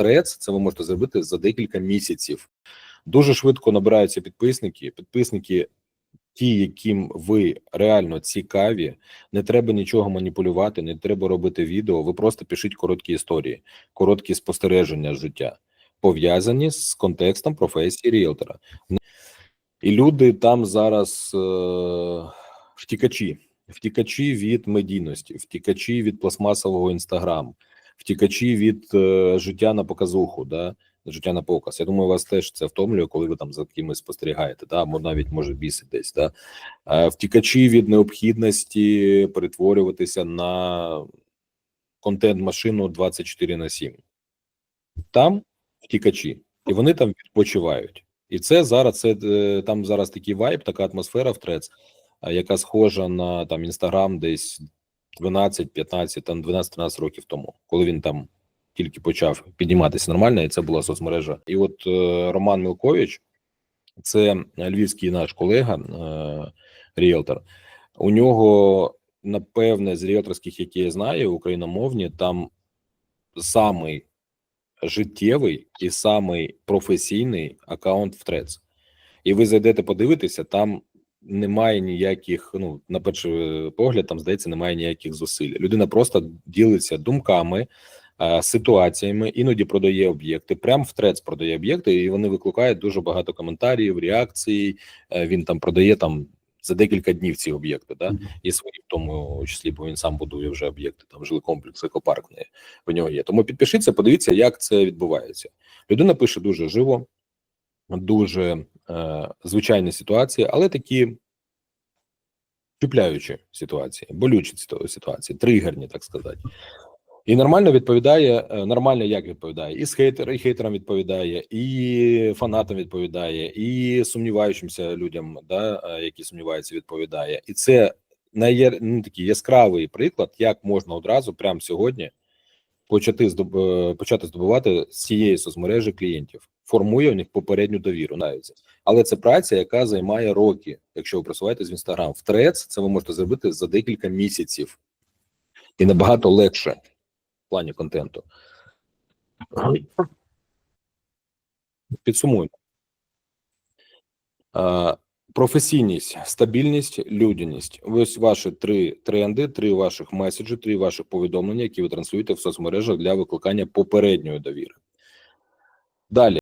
Трец це ви можете зробити за декілька місяців. Дуже швидко набираються підписники. Підписники, ті, яким ви реально цікаві, не треба нічого маніпулювати, не треба робити відео. Ви просто пишіть короткі історії, короткі спостереження життя, пов'язані з контекстом професії ріелтора. І люди там зараз е, втікачі, втікачі від медійності, втікачі від пластмасового інстаграм, втікачі від е, життя на показуху, да, життя на показ. Я думаю, вас теж це втомлює, коли ви там за кимось спостерігаєте, да, або навіть може бісить десь. Да. Втікачі від необхідності перетворюватися на контент-машину 24 на 7. Там втікачі, і вони там відпочивають. І це зараз це е, там зараз такий вайб, така атмосфера в трец, яка схожа на там інстаграм десь 12, 15, там 12-13 років тому, коли він там тільки почав підніматися нормально, і це була соцмережа. І от е, Роман Мілкович, це львівський наш колега, е, ріелтор. У нього, напевне, з ріелторських, які я знаю, україномовні, там самий життєвий і самий професійний аккаунт в Трец. І ви зайдете подивитися, там немає ніяких, ну, на перший погляд, там здається, немає ніяких зусиль. Людина просто ділиться думками, е, ситуаціями, іноді продає об'єкти. Прям в Трец продає об'єкти, і вони викликають дуже багато коментарів, реакцій. Е, Він там продає там за декілька днів ці об'єкти, да, і свої в тому числі, бо він сам будує вже об'єкти. Там жилий комплекс, екопарк в в нього є. Тому підпишіться, подивіться, як це відбувається. Людина пише дуже живо, дуже е, звичайні ситуації, але такі чіпляючі ситуації, болючі ситу- ситуації, тригерні, так сказати. І нормально відповідає, е, нормально як відповідає, і з хейтер, і хейтерам відповідає, і фанатам відповідає, і сумніваючимся людям, да, е, які сумніваються, відповідає. І це найє, ну, такий яскравий приклад, як можна одразу, прямо сьогодні, почати е, почати здобувати з цієї соцмережі клієнтів, формує у них попередню довіру навіть. Але це праця, яка займає роки. Якщо ви просуваєтесь в інстаграм, в трец це ви можете зробити за декілька місяців і набагато легше в плані контенту. Підсумуємо. Професійність, стабільність, людяність. Ось ваші три тренди, три ваших меседжі, три ваших повідомлення, які ви транслюєте в соцмережах для викликання попередньої довіри. Далі.